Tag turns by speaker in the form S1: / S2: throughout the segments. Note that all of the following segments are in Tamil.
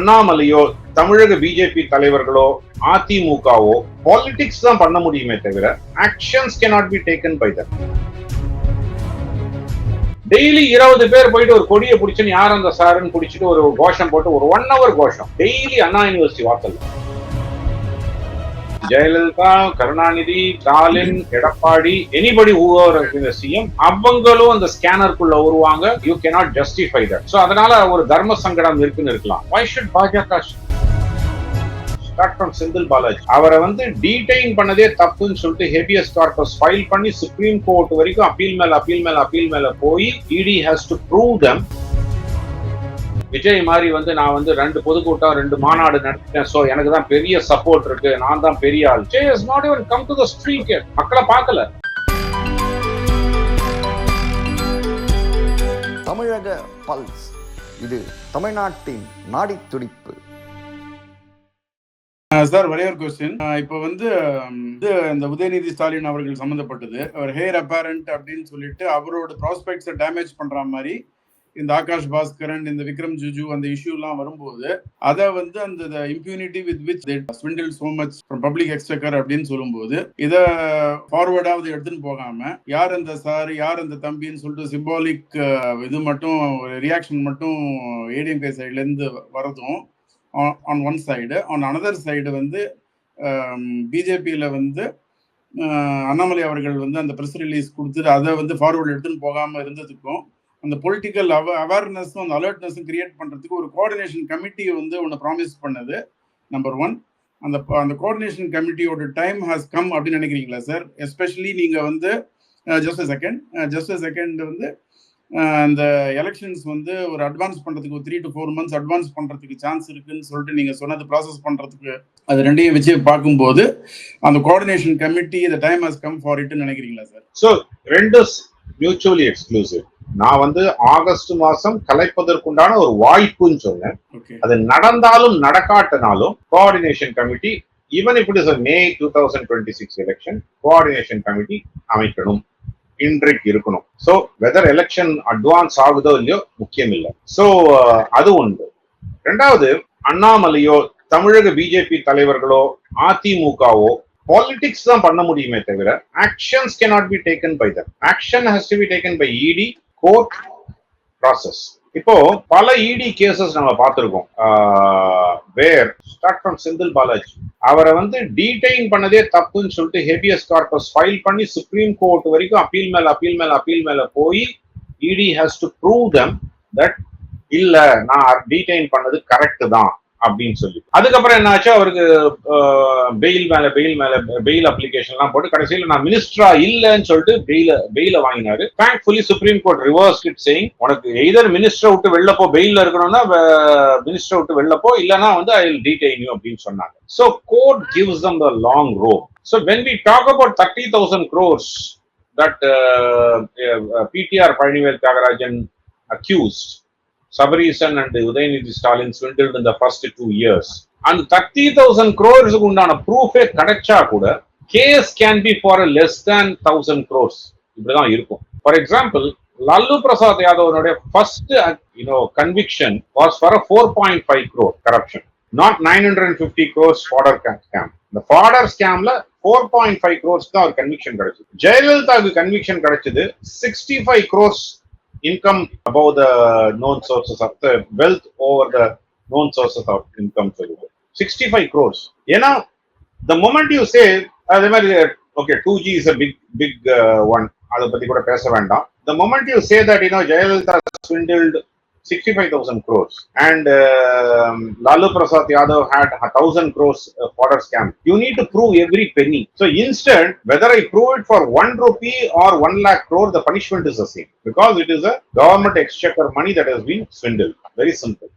S1: அண்ணாமலையோ தமிழக பிஜேபி தலைவர்களோ அதிமுகவோ பாலிடிக்ஸ் தான் பண்ண முடியுமே தவிர actions cannot be taken by that daily இருபது பேர் போயிட்டு ஒரு கொடியை பிடிச்சுன்னு யார் அந்த சாருன்னு பிடிச்சிட்டு ஒரு கோஷம் போட்டு ஒரு ஒன் ஹவர் கோஷம். டெய்லி அண்ணா யூனிவர்சிட்டி வாசல் ஜெயலலிதா கருணாநிதி ஸ்டாலின் எடப்பாடி எனிபடி சிஎம் அவங்களும் அந்த ஸ்கேனருக்குள்ள வருவாங்க. You cannot justify that so அதனால ஒரு தர்ம சங்கடம் இருக்குன்னு இருக்கலாம். Why should Bajaka start from Senthil Balaji அவரை வந்து டீடைன் பண்ணதே தப்புன்னு சொல்லிட்டு ஹெவியஸ் கார்பஸ் ஃபைல் பண்ணி சுப்ரீம் கோர்ட் வரைக்கும் அப்பீல் மேல அப்பீல் மேல அப்பீல் மேல போய் ED has to prove them Vijay மாதிரி வந்து நான் வந்து ரெண்டு பொதுக்கூட்டம் ரெண்டு மாநாடு நடத்திட்டேன். சோ எனக்கு தான் பெரிய சப்போர்ட் இருக்கு. நான் தான் பெரிய ஆள். Vijay is not even come to the street மக்களை பார்க்கல.
S2: தமிழக பல்ஸ் இது தமிழ்நாட்டின் நாடித் துடிப்பு
S3: சார் ஒரே ஒரு கொஸ்டின் இப்போ வந்து இது இந்த உதயநிதி ஸ்டாலின் அவர்கள் சம்மந்தப்பட்டது அவர் ஹேர் அப்பேரண்ட் அப்படின்னு சொல்லிட்டு அவரோட ப்ராஸ்பெக்ட்ஸை டேமேஜ் பண்ற மாதிரி இந்த ஆகாஷ் பாஸ்கரன் இந்த விக்ரம் ஜுஜு அந்த இஷ்யூலாம் வரும்போது அதை வந்து அந்த impunity with which swindle so much public expected அப்படின்னு சொல்லும்போது இதை ஃபார்வர்டாவது எடுத்துன்னு போகாம யார் அந்த சார் யார் அந்த தம்பின்னு சொல்லிட்டு சிம்பாலிக் இது மட்டும் ரியாக்ஷன் மட்டும் ஏடிஎம்கே சைட்ல இருந்து வரதும் on one side on another side வந்து பிஜேபியில் வந்து அண்ணாமலை அவர்கள் வந்து அந்த ப்ரெஸ் ரிலீஸ் கொடுத்துட்டு அதை வந்து ஃபார்வர்டு எடுத்துன்னு போகாமல் இருந்ததுக்கும் அந்த பொலிட்டிக்கல் அவ அவேர்னஸும் அந்த அலர்ட்னஸும் கிரியேட் பண்ணுறதுக்கு ஒரு கோஆர்டினேஷன் கமிட்டியை வந்து ஒன்று ப்ராமிஸ் பண்ணது நம்பர் ஒன் அந்த அந்த கோஆர்டினேஷன் கமிட்டியோட டைம் ஹாஸ் கம் அப்படின்னு நினைக்கிறீங்களா சார் எஸ்பெஷலி நீங்கள் வந்து ஜஸ்ட் செகண்ட் ஜஸ்ட் செகண்ட் வந்து அந்த எலெக்ஷன்ஸ் வந்து ஒரு அட்வான்ஸ் பண்ணுறதுக்கு ஒரு three to four months advance பண்ணுறதுக்கு சான்ஸ் இருக்குன்னு சொல்லிட்டு நீங்கள் சொன்னது ப்ராசஸ் பண்ணுறதுக்கு அது ரெண்டையும் வச்சு பார்க்கும்போது அந்த கோஆர்டினேஷன் கமிட்டி இந்த டைம் ஹாஸ் கம் ஃபார் இட்னு நினைக்கிறீங்களா சார்
S1: ஸோ ரெண்டு மியூச்சுவலி எக்ஸ்க்ளூசிவ் நான் வந்து ஆகஸ்ட் மாசம் கலைப்பதற்குண்டான ஒரு வாய்ப்புன்னு சொன்னேன். அது நடந்தாலும் நடக்காட்டினாலும் coordination committee even if it is May two thousand twenty six election coordination committee அமைக்கணும். இன்றைக்கு இருக்கணும். சோ வெதர் எலெக்ஷன் அட்வான்ஸ் ஆகுதோ இல்லையோ முக்கியம் இல்லை சோ அது ஒன்று. ரெண்டாவது அண்ணாமலையோ தமிழக பிஜேபி தலைவர்களோ அதிமுகவோ பாலிடிக்ஸ் தான் பண்ண முடியுமே தவிர actions cannot be taken by them. Action has to be taken by ED court process இப்போ பல இடி கேசஸ் நம்ம பார்த்துருக்கோம். Where start from Senthil Balaji அவரை வந்து டீடைன் பண்ணதே தப்புன்னு சொல்லிட்டு ஹெவியஸ் கார்பஸ் ஃபைல் பண்ணி சுப்ரீம் கோர்ட் வரைக்கும் அப்பீல் மேல அப்பீல் மேல அப்பீல் மேல போய் ED has to prove them that இல்ல நான் டீடைன் பண்ணது கரெக்ட் தான். அப்படின்னு சொல்லி அதுக்கப்புறம் என்னாச்சு? அவருக்கு பெயில் மேல பெயில் மேல பெயில் அப்ளிகேஷன் எல்லாம் போட்டு கடைசியில நான் மினிஸ்டரா இல்லைன்னு சொல்லிட்டு பெயில பெயில வாங்கினாரு. Thankfully supreme court reverse it saying உனக்கு எய்தர் மினிஸ்டர் விட்டு வெளில போ பெயில்ல இருக்கணும்னா மினிஸ்டர் விட்டு வெளில போ இல்லனா வந்து ஐ வில் டீடைன் யூ அப்படின்னு சொன்னாங்க. So court gives them the long rope so when we talk about thirty thousand crores that PTR Palanivel Thiagarajan accused Sabareesan and Udhayanidhi Stalin swindle இந்த ஃபர்ஸ்ட் டூ இயர்ஸ் அந்த And 30,000 crores உண்டான ப்ரூஃபே கிடைச்சா கூட case can be for less than thousand crores இப்படிதான் இருக்கும். For example Lalu Prasad யாதவனுடைய first you know conviction was for four point five crore corruption not nine hundred and fifty crores fodder scam இந்த ஃபாடர் ஸ்கேம்ல ஃபோர் பாயிண்ட் ஃபைவ் க்ரோர்ஸ் தான் ஒரு கன்விக்ஷன் கிடைச்சது. ஜெயலலிதாவுக்கு கன்விக்ஷன் கிடைச்சது sixty five crores income above the known sources of the wealth over the known sources of income சொல்லுது 65 crores ஏன்னா the moment you say அதே மாதிரி okay 2G is a big big uh, one அதை பத்தி கூட பேச வேண்டாம் the moment you say that you know Jayalalitha swindled 65,000 crores and um, Lalu Prasad Yadav had a thousand crores uh, fodder scam. You need to prove every penny. So instead, whether I prove it for one rupee or one lakh crore, the punishment is the same because it is a government exchequer money that has been swindled. Very simple.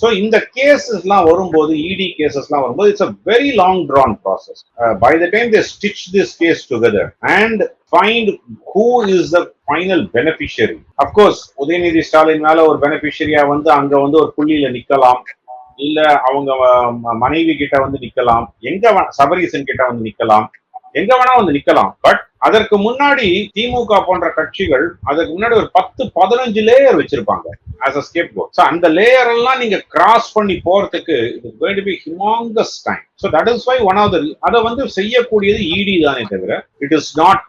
S1: So இந்த கேசஸ்லாம் வரும்போது இடி கேசஸ்லாம் வரும்போது it's a very long drawn process by the time they stitch this case together and find who is the final beneficiary of course Udhayanidhi Stalin மேல ஒரு பெனிஃபிஷியரியா வந்து அங்க வந்து ஒரு புள்ளியில நிக்கலாம். இல்ல அவங்க மனைவி கிட்ட வந்து நிக்கலாம். எங்க சபரீசன் கிட்ட வந்து நிக்கலாம். எங்க வேணா வந்து நிக்கலாம். பட் அதற்கு முன்னாடி திமுக போன்ற கட்சிகள் அதற்கு முன்னாடி ஒரு பத்து பதினஞ்சு லேயர் வச்சிருப்பாங்க. As a scape scapegoat. So அந்த லேயர் எல்லாம் நீங்க கிராஸ் பண்ணி போறதுக்கு இது going to be humongous time so that is why one of the அதை வந்து செய்யக்கூடியது இடி தானே தவிர it is not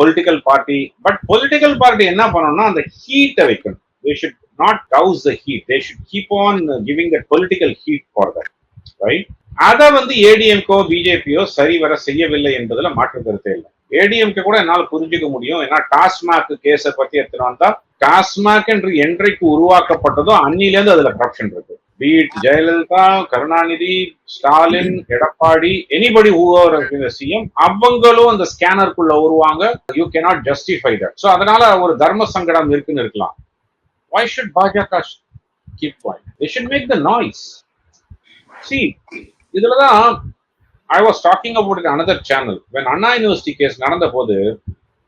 S1: political party but political party என்ன பண்ணணும்னா அந்த ஹீட்டை வைக்கணும். They should not douse the heat they should keep on giving the political heat for that right அதை வந்து ஏடிஎம்கோ பிஜேபியோ சரிவர செய்யவில்லை என்பதில் மாற்று கருத்தே இல்லை. ஏடிஎம்கே கூட என்னால் புரிஞ்சுக்க முடியும். ஏன்னா டாஸ்மாக் கேஸை பத்தி எடுத்துட்டு வந்தா டாஸ்மாக் என்று என்றைக்கு உருவாக்கப்பட்டதோ அன்னிலேருந்து அதுல கரப்ஷன் இருக்கு. Be it Jayalalithaa Karunanidhi Stalin Edappadi anybody CM அவங்களும் அந்த ஸ்கேனருக்குள்ள வருவாங்க. You cannot justify that so அதனால ஒரு தர்ம சங்கடம் இருக்குன்னு இருக்கலாம். Why should பாஜக keep point they should make the noise see இதுலதான் I was talking about in another channel when Anna university case நடந்த போது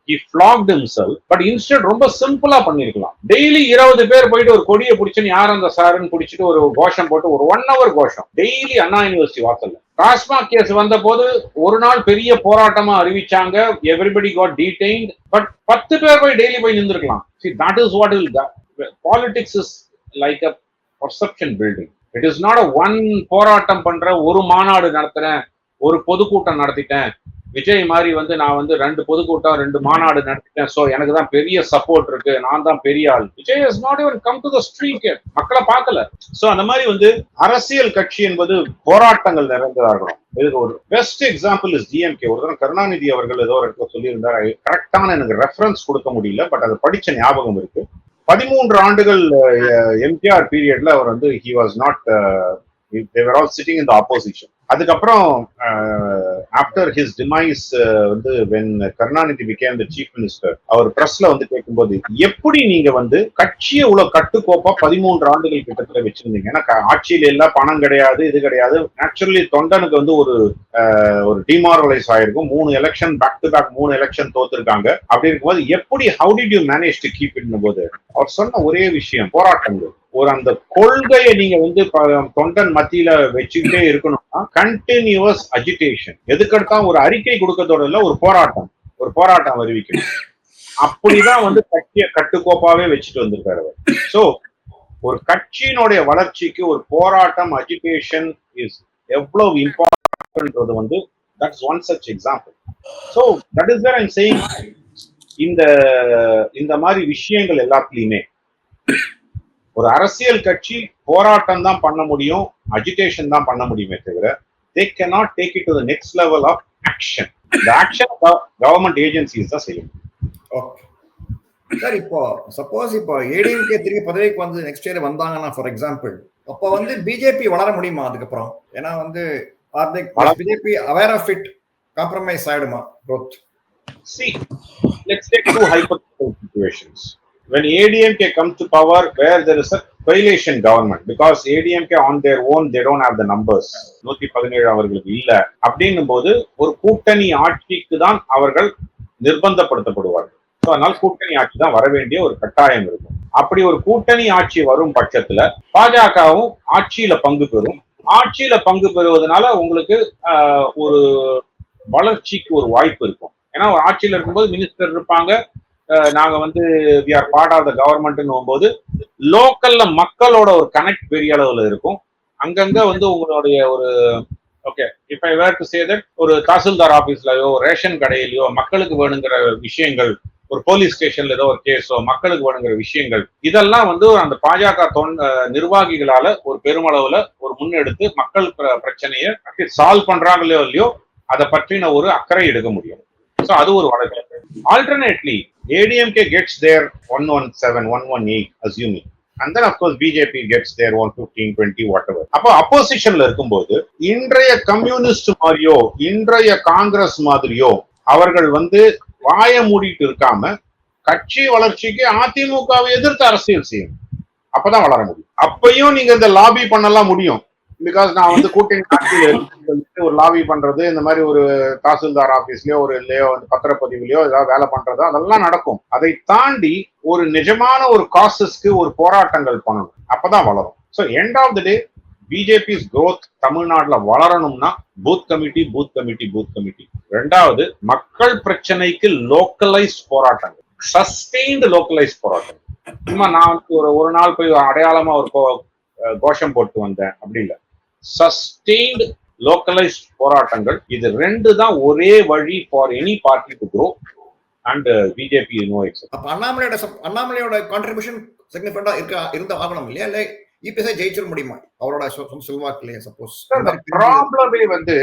S1: he flagged himself but instead ரொம்ப சிம்பிளா பண்ணிருக்கலாம் டெய்லி இருபது பேர் போயிட்டு ஒரு கொடியை பிடிச்சுன்னு யார் அந்த சாருன்னு பிடிச்சிட்டு ஒரு கோஷம் போட்டு ஒரு ஒன் ஹவர் கோஷம். டெய்லி அண்ணா யூனிவர்சிட்டி வாசல்ல. டாஸ்மாக் கேஸ் வந்த போது ஒரு நாள் பெரிய போராட்டமா அறிவிச்சாங்க. எவ்ரிபடி காட் டீடைன்ட் பட் பத்து பேர் போய் டெய்லி போய் நின்றுருக்கலாம். See that is what will politics is like a perception building it is not a one போராட்டம் பண்ற ஒரு மாநாடு நடத்துறேன். ஒரு பொதுக்கூட்டம் நடத்திட்டேன். விஜய் மாதிரி வந்து நான் வந்து ரெண்டு பொதுக்கூட்டம் ரெண்டு மாநாடு நடத்திட்டேன். ஸோ எனக்கு தான் பெரிய சப்போர்ட் இருக்கு. நான் தான் பெரிய ஆள். Vijay is not even come to the street மக்களை பார்க்கல. ஸோ அந்த மாதிரி வந்து அரசியல் கட்சி என்பது போராட்டங்கள் நிறைந்ததாகணும் இதுக்கு ஒரு பெஸ்ட் எக்ஸாம்பிள் இஸ் டிஎம்கே ஒரு தடவை கருணாநிதி அவர்கள் ஏதோ ஒரு இடத்துல சொல்லியிருந்தார். கரெக்டான எனக்கு ரெஃபரன்ஸ் கொடுக்க முடியல பட் அதை படிச்ச ஞாபகம் இருக்கு. பதிமூன்று ஆண்டுகள் எம்ஜிஆர் பீரியட்ல அவர் வந்து he was not there all sitting in the opposition அதுக்கப்புறம் ஆஃப்டர் ஹிஸ் டிமைஸ் வந்து when Karunanidhi became the chief minister அவர் பிரஸ்ல வந்து கேட்கும்போது எப்படி நீங்க வந்து கட்சியை இவ்வளவு கட்டுக்கோப்பா பதிமூன்று ஆண்டுகள் கிட்டத்தட்ட வச்சிருந்தீங்க? ஏன்னா ஆட்சியில எல்லாம் பணம் கிடையாது இது கிடையாது. நேச்சுரலி தொண்டனுக்கு வந்து ஒரு ஒரு டிமாரலைஸ் ஆயிருக்கும். மூணு எலெக்ஷன் பேக் டு பேக் மூணு எலெக்ஷன் தோத்துருக்காங்க. அப்படி இருக்கும்போது எப்படி how did you manage to keep it போது அவர் சொன்ன ஒரே விஷயம் போராட்டங்கள். ஒரு அந்த கொள்கையை நீங்க வந்து தொண்டன் மத்தியில வச்சுக்கிட்டே இருக்கணும்னா கண்டினியூவஸ் அஜிடேஷன் எதுக்கெடுத்தா ஒரு அறிக்கை கொடுக்கறதோட இல்ல ஒரு போராட்டம். ஒரு போராட்டம் அறிவிக்கணும். அப்படிதான் வந்து கட்சியை கட்டுக்கோப்பாவே வச்சுட்டு வந்திருக்காரு அவர். சோ ஒரு கட்சியினுடைய வளர்ச்சிக்கு ஒரு போராட்டம் அஜிடேஷன் இஸ் எவ்வளவு இம்பார்ட்டன்ட்ன்றது வந்து that's one such example so that is where I'm saying இந்த இந்த மாதிரி விஷயங்கள் எல்லாத்துலயுமே ஒரு அரசியல் கட்சி போராட்டம் தான் பண்ண முடியும் அஜிடேஷன் தான் பண்ண முடியுமே தவிர they cannot take it to the next level of action இந்த ஆக்ஷன் கவர்மெண்ட் ஏஜென்சிஸ் தான் செய்யும்.
S2: ஓகே சார் இப்போ சப்போஸ் இப்போ ஏடிஎம்கே திரும்பி பதவிக்கு வந்து நெக்ஸ்ட் இயர் வந்தாங்கன்னா ஃபார் எக்ஸாம்பிள் அப்போ வந்து பிஜேபி வளர முடியுமா அதுக்கப்புறம்? ஏன்னா வந்து BJP aware of it compromise ஆயிடுமா growth?
S1: See, let's take two hypothetical situations. When ADMK comes to power, where there is a coalition government, because ADMK on their own they don't have the numbers. நூத்தி பதினேழு அவர்களுக்கு இல்ல. அப்படின்னும் போது ஒரு கூட்டணி ஆட்சிக்கு தான் அவர்கள் நிர்பந்தப்படுத்தப்படுவார்கள். ஸோ அதனால் கூட்டணி ஆட்சி தான் வர வேண்டிய ஒரு கட்டாயம் இருக்கும். அப்படி ஒரு கூட்டணி ஆட்சி வரும் பட்சத்துல பாஜகவும் ஆட்சியில பங்கு பெறும். ஆட்சியில பங்கு பெறுவதனால உங்களுக்கு ஒரு வளர்ச்சிக்கு ஒரு வாய்ப்பு இருக்கும். ஏன்னா ஒரு ஆட்சியில இருக்கும்போது மினிஸ்டர் இருப்பாங்க நாங்க வந்து we are part of the கவர்மெண்ட்னு போகும்போது லோக்கல்ல மக்களோட ஒரு கனெக்ட் பெரிய அளவுல இருக்கும். அங்கங்க வந்து உங்களுடைய ஒரு ஓகே இப்ப ஐ வேர் டு சே தட் ஒரு தாசில்தார் ஆபீஸ்லயோ ரேஷன் கடையிலயோ மக்களுக்கு வேணுங்கிற விஷயங்கள் ஒரு போலீஸ் ஸ்டேஷன்ல ஏதோ ஒரு கேஸோ மக்களுக்கு வேணுங்கிற விஷயங்கள் இதெல்லாம் வந்து அந்த பாஜக தொன் நிர்வாகிகளால ஒரு பெருமளவுல ஒரு முன்னெடுத்து மக்கள் பிர- பிரச்சனையை சால்வ் பண்றாங்களோ இல்லையோ அதை பற்றின ஒரு அக்கறை எடுக்க முடியும். ஸோ அது ஒரு வழக்கு. Alternately ADMK gets there one one seven one one eight assuming and then of course BJP gets there one fifteen twenty whatever அப்போ அப்போசிஷன்ல இருக்கும்போது இன்றைய கம்யூனிஸ்ட் மாதிரியோ இன்றைய காங்கிரஸ் மாதிரியோ அவர்கள் வந்து வாய மூடிட்டு இருக்காம கட்சி வளர்ச்சிக்கு அதிமுகவை எதிர்த்து அரசியல் செய்யும் அப்பதான் வளர முடியும். அப்பயும் நீங்க இந்த லாபி பண்ணலாம் முடியும். பிகாஸ் நான் வந்து கூட்டணி ஒரு லாபி பண்றது இந்த மாதிரி ஒரு தாசில்தார் ஆபீஸ்லயோ ஒரு இல்லையோ வந்து பத்திரப்பதிவுலயோ ஏதாவது வேலை பண்றது அதெல்லாம் நடக்கும். அதை தாண்டி ஒரு நிஜமான ஒரு காசஸ்க்கு ஒரு போராட்டங்கள் பண்ணணும். அப்பதான் வளரும். So end of the day BJP's growth தமிழ்நாட்டில் வளரணும்னா booth committee booth committee booth committee ரெண்டாவது மக்கள் பிரச்சனைக்கு லோக்கலைஸ் போராட்டங்கள். சஸ்டெயின்டு லோக்கலைஸ் போராட்டம் சும்மா நான் ஒரு ஒரு நாள் போய் அடையாளமா ஒரு கோ- கோஷம் போட்டு வந்தேன். அப்படி இல்லை. சஸ்டெயின்டு லோக்கலைஸ்ட் போராட்டங்கள். இது ரெண்டு தான் ஒரே வழி for any party to grow and BJP no except
S2: அப்ப அண்ணாமலையோட அண்ணாமலையோட கான்ட்ரிபியூஷன் சிக்னிஃபிகண்டா இருக்க இருந்த ஆகணும் இல்லையா? இல்ல இபிஎஸ்ஐ ஜெயிச்சிட முடியுமா? அவரோட சொ- சொந்த செல்வாக்குலயே சப்போஸ்
S1: ப்ராப்ளமே வந்து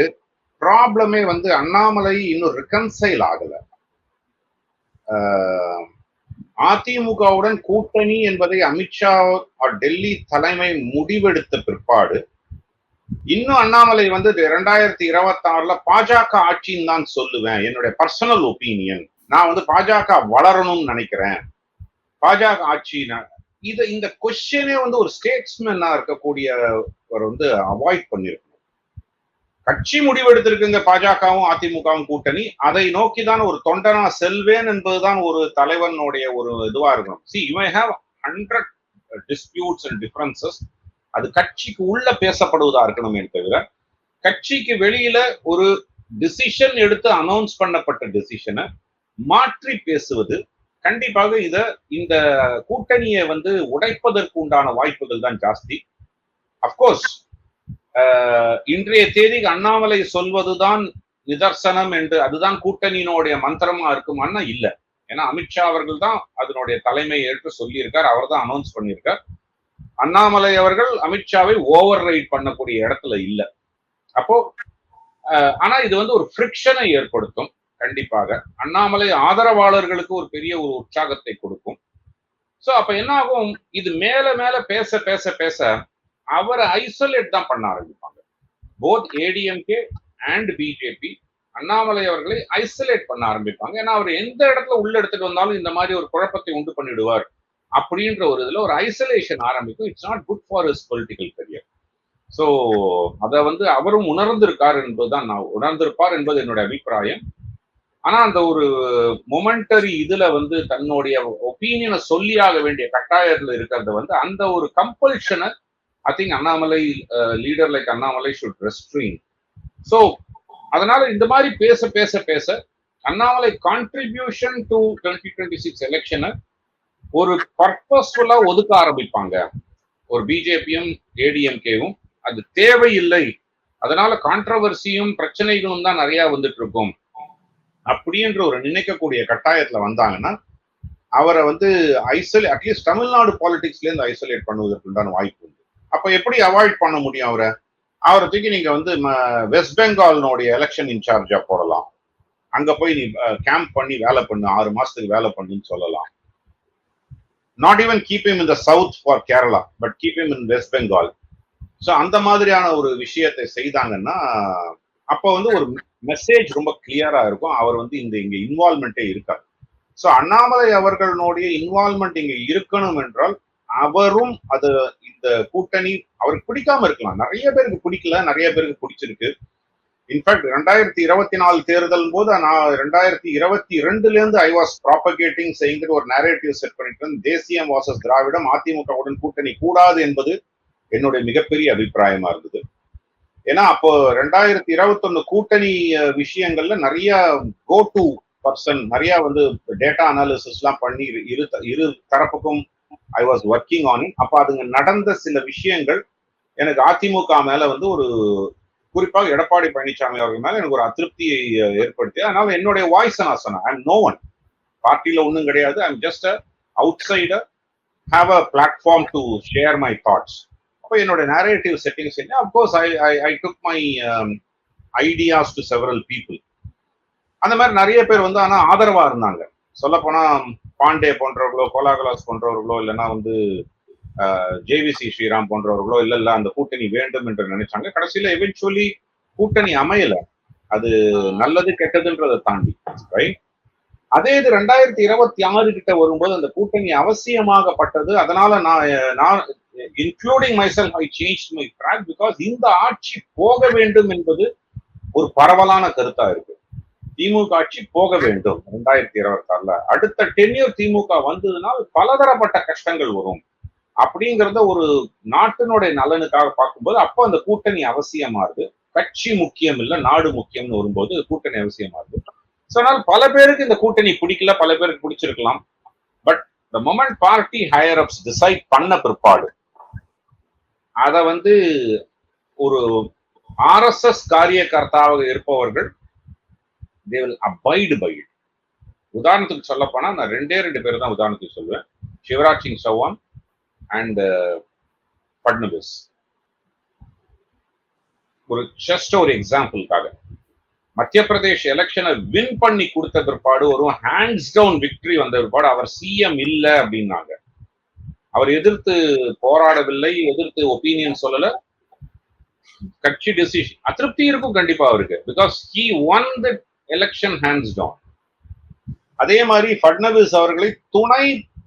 S1: ப்ராப்ளமே வந்து அண்ணாமலை இன்னும் ரிகன்சைல் ஆகல. அதிமுகவுடன் கூட்டணி என்பதை அமித்ஷா டெல்லி தலைமை முடிவெடுத்த பிற்பாடு இன்னும் அண்ணாமலை வந்து இரண்டாயிரத்தி இருபத்தி ஆறுல பாஜக ஆட்சின்னு தான் சொல்லுவேன். என்னுடைய பர்சனல் ஒப்பீனியன் நான் வந்து பாஜக வளரணும்னு நினைக்கிறேன். பாஜக ஆட்சி இது இந்த கொஸ்டினே வந்து ஒரு ஸ்டேட்ஸ்மேனா இருக்கக்கூடிய அவர் வந்து அவாய்ட் பண்ணிருக்கணும். கட்சி முடிவெடுத்திருக்குங்க பாஜகவும் அதிமுகவும் கூட்டணி. அதை நோக்கி தான் ஒரு தொண்டனா செல்வேன் என்பதுதான் ஒரு தலைவனுடைய ஒரு இதுவா இருக்கணும். See you have hundred disputes and differences அது கட்சிக்கு உள்ள பேசப்படுவதா இருக்கணுமே தவிர கட்சிக்கு வெளியில ஒரு டிசிஷன் எடுத்து அனௌன்ஸ் பண்ணப்பட்ட டிசிஷனை மாற்றி பேசுவது கண்டிப்பாக இத இந்த கூட்டணியை வந்து உடைப்பதற்கு உண்டான வாய்ப்புகள் தான் ஜாஸ்தி. அப்கோர்ஸ் இன்றைய தேதிக்கு அண்ணாமலை சொல்வதுதான் நிதர்சனம் என்று அதுதான் கூட்டணியினுடைய மந்திரமா இருக்குமான்னா இல்ல. ஏன்னா அமித்ஷா அவர்கள் தான் அதனுடைய தலைமை ஏற்று சொல்லியிருக்கார் அவர் தான் அனௌன்ஸ் பண்ணியிருக்கார். அண்ணாமலை அவர்கள் அமித்ஷாவை ஓவர் ரைட் பண்ணக்கூடிய இடத்துல இல்ல. அப்போ அஹ், ஆனா இது வந்து ஒரு ஃப்ரிக்ஷனை ஏற்படுத்தும் கண்டிப்பாக. அண்ணாமலை ஆதரவாளர்களுக்கு ஒரு பெரிய ஒரு உற்சாகத்தை கொடுக்கும். சோ அப்ப என்ன ஆகும் இது மேல மேல பேச பேச பேச அவரை ஐசோலேட் தான் பண்ண ஆரம்பிப்பாங்க. Both ADMK and BJP Annamalai அவர்களை ஐசோலேட் பண்ண ஆரம்பிப்பாங்க. ஏன்னா அவர் எந்த இடத்துல உள்ள எடுத்துட்டு வந்தாலும் இந்த மாதிரி ஒரு குழப்பத்தை உண்டு பண்ணிடுவார். அப்படின்ற ஒரு இதுல ஒரு ஐசோலேஷன் ஆரம்பிக்கும். It's not good for his political career so அதை வந்து அவரும் உணர்ந்திருக்கார் என்பதுதான் நான் உணர்ந்திருப்பார் என்பது என்னுடைய அபிப்பிராயம். ஆனா அந்த ஒரு மொமெண்டரி இதுல வந்து தன்னுடைய ஒப்பீனியனை சொல்லியாக வேண்டிய கட்டாயத்துல இருக்கிறத வந்து அந்த ஒரு கம்பல்ஷனை I think Annamalai leader like Annamalai should restrain so அதனால இந்த மாதிரி பேச பேச பேச Annamalai contribution to twenty twenty six எலெக்ஷனை ஒரு பர்பஸ்ஃபுல்லா ஒதுக்க ஆரம்பிப்பாங்க. ஒரு பிஜேபியும் ஏடிஎம்கேவும் அது தேவையில்லை. அதனால கான்ட்ரவர்சியும் பிரச்சனைகளும் தான் நிறைய வந்துட்டு இருக்கும் அப்படின்ற ஒரு நினைக்கக்கூடிய கட்டாயத்துல வந்தாங்கன்னா அவரை வந்து ஐசோலே அட்லீஸ்ட் தமிழ்நாடு பாலிடிக்ஸ்ல இருந்து ஐசோலேட் பண்ணுவதற்குண்டான வாய்ப்பு உண்டு. அப்ப எப்படி அவாய்ட் பண்ண முடியும் அவரை? அவரை தூக்கி நீங்க வந்து வெஸ்ட் பெங்காலினுடைய எலெக்ஷன் இன்சார்ஜா போடலாம். அங்க போய் நீ கேம்ப் பண்ணி வேலை பண்ணு. ஆறு மாசத்துக்கு வேலை பண்ணுன்னு சொல்லலாம். Not even keep him in the south for Kerala but keep him in West Bengal so அந்த மாதிரியான ஒரு விஷயத்தை செய்தாங்கன்னா அப்போ வந்து ஒரு மெசேஜ் ரொம்ப கிளியரா இருக்கும். அவர் வந்து இந்த இங்க இன்வால்மெண்ட்டே இருக்காது ஸோ அண்ணாமலை அவர்களுடைய இன்வால்மெண்ட் இங்க இருக்கணும் என்றால் அவரும் அது இந்த கூட்டணி அவருக்கு பிடிக்காம இருக்கலாம். நிறைய பேருக்கு பிடிக்கல நிறைய பேருக்கு பிடிச்சிருக்கு. இன்ஃபேக்ட் ரெண்டாயிரத்தி இருபத்தி நாலு தேர்தல் போது நான் ரெண்டாயிரத்தி இருபத்தி ரெண்டுல இருந்து ஐ வாஸ் ப்ராபகேட்டிங் செய்கிற ஒரு நேரேட்டிவ் செட் பண்ணிட்டு இருந்தேன். தேசியம் வாசஸ் திராவிடம் அதிமுகவுடன் கூட்டணி கூடாது என்பது என்னுடைய மிகப்பெரிய அபிப்பிராயமா இருந்தது ஏன்னா அப்போ ரெண்டாயிரத்தி இருபத்தொன்னு கூட்டணி விஷயங்கள்ல நிறைய கோ டு பர்சன் நிறைய வந்து டேட்டா அனாலிசிஸ் எல்லாம் பண்ணி இரு இரு த- இரு தரப்புக்கும் ஐ வாஸ் ஒர்க்கிங் ஆன் அப்ப அதுங்க நடந்த சில விஷயங்கள் எனக்கு அதிமுக மேல வந்து ஒரு குறிப்பாக எடப்பாடி பழனிசாமி அவர்கள் மேல எனக்கு ஒரு அதிருப்தியை ஏற்படுத்தி அதனால என்னுடைய வாய்ஸ் நான் சொன்னேன். ஐ நோ ஒன் பார்ட்டியில ஒன்றும் கிடையாது. I'm just a outsider have a platform to share my thoughts அப்போ என்னோட நேரேட்டிவ் செட்டிங்ஸ் என்ன of course I I I took my ideas to several people அந்த மாதிரி நிறைய பேர் வந்து ஆனால் ஆதரவாக இருந்தாங்க. சொல்லப்போனால் பாண்டே போன்றவர்களோ கோலாகலாஸ் போன்றவர்களோ இல்லைன்னா வந்து ஜேவிசி ஸ்ரீராம் போன்றவர்களோ இல்ல இல்ல அந்த கூட்டணி வேண்டும் என்று நினைச்சாங்க. கடைசியில எவென்ச்சுவலி கூட்டணி அமையல. அது நல்லது கெட்டதுன்றதை தாண்டி ரைட் அதே இது ரெண்டாயிரத்தி இருபத்தி ஆறு கிட்ட வரும்போது அந்த கூட்டணி அவசியமாகப்பட்டது. அதனால நான் நான் including myself I change my track because இந்த ஆட்சி போக வேண்டும் என்பது ஒரு பரவலான கருத்தா இருக்கு. திமுக ஆட்சி போக வேண்டும் ரெண்டாயிரத்தி இருபத்தி ஆறுல. அடுத்த டென்யூர் திமுக வந்ததுனால் பலதரப்பட்ட கஷ்டங்கள் வரும். அப்படிங்கிறத ஒரு நாட்டினுடைய நலனுக்காக பார்க்கும்போது அப்போ அந்த கூட்டணி அவசியமா கட்சி முக்கியம் இல்லை நாடு முக்கியம்னு வரும்போது கூட்டணி அவசியமா இருக்கு ஸோ அதனால் பல பேருக்கு இந்த கூட்டணி பிடிக்கல பல பேருக்கு பிடிச்சிருக்கலாம். But the moment party higher ups decide பண்ண பிற்பாடு அதை வந்து ஒரு ஆர்எஸ்எஸ் காரியகர்த்தாவாக இருப்பவர்கள் தே வில் அபைடு பை உதாரணத்துக்கு சொல்ல போனா நான் ரெண்டே ரெண்டு பேர் தான் உதாரணத்துக்கு சொல்லுவேன் சிவராஜ் சிங் சௌவான் அண்ட் பட்னபிஸ் uh, ஒரு ஜஸ்ட் ஒரு எக்ஸாம்பிளுக்காக மத்திய பிரதேஷ் எலெக்ஷனை வின் பண்ணி கொடுத்த பிற்பாடு ஒரு ஹேண்ட்ஸ் டவுன் விக்டரி வந்த பிற்பாடு அவர் சிஎம் இல்லை அப்படின்னாங்க. அவர் எதிர்த்து போராடவில்லை எதிர்த்து ஒப்பீனியன் சொல்லல. கட்சி டெசிஷன் அதிருப்தி இருக்கும் கண்டிப்பா அவருக்கு. Because he won the election hands down அதே மாதிரி ஃபட்னவிஸ் அவர்களை துணை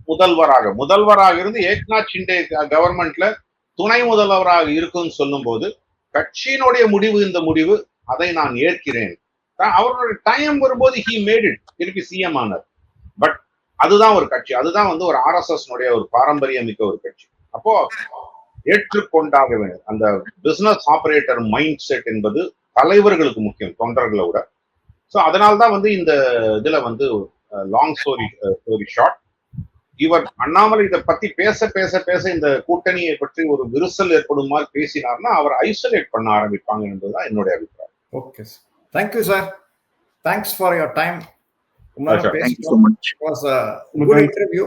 S1: முதல்வராக முதல்வராக இருந்து ஏக்நாத் ஷிண்டே கவர்மெண்ட்ல துணை முதல்வராக இருக்கும்னு சொல்லும்போது கட்சியினுடைய முடிவு இந்த முடிவு அதை நான் ஏற்கிறேன். அவருடைய டைம் வரும்போது ஹி மேட் இட் திருப்பி சிஎம் ஆனார். பட் அதுதான் ஒரு கட்சி. அதுதான் வந்து ஒரு ஆர்எஸ்எஸ் ஒரு பாரம்பரியம் மிக்க ஒரு கட்சி. அப்போ ஏற்றுக்கொண்டாக வேண்டும் அந்த பிசினஸ் ஆபரேட்டர் மைண்ட் செட் என்பது தலைவர்களுக்கு முக்கியம் தொண்டர்களை விட. ஸோ அதனால்தான் வந்து இந்த இதுல வந்து லாங் ஸ்டோரி ஸ்டோரி ஷார்ட் இவர் அண்ணாமலை இதை பத்தி பேச பேச பேச இந்த கூட்டணியை பற்றி ஒரு விரிசல் ஏற்படும் மாதிரி பேசினார்னா அவர் ஐசோலேட் பண்ண ஆரம்பிப்பாங்க என்பதுதான் என்னுடைய அபிப்பிராயம்.
S2: Okay sir thank you sir thanks for your time
S1: Pleasure.
S4: Thank you so much.
S2: Was good interview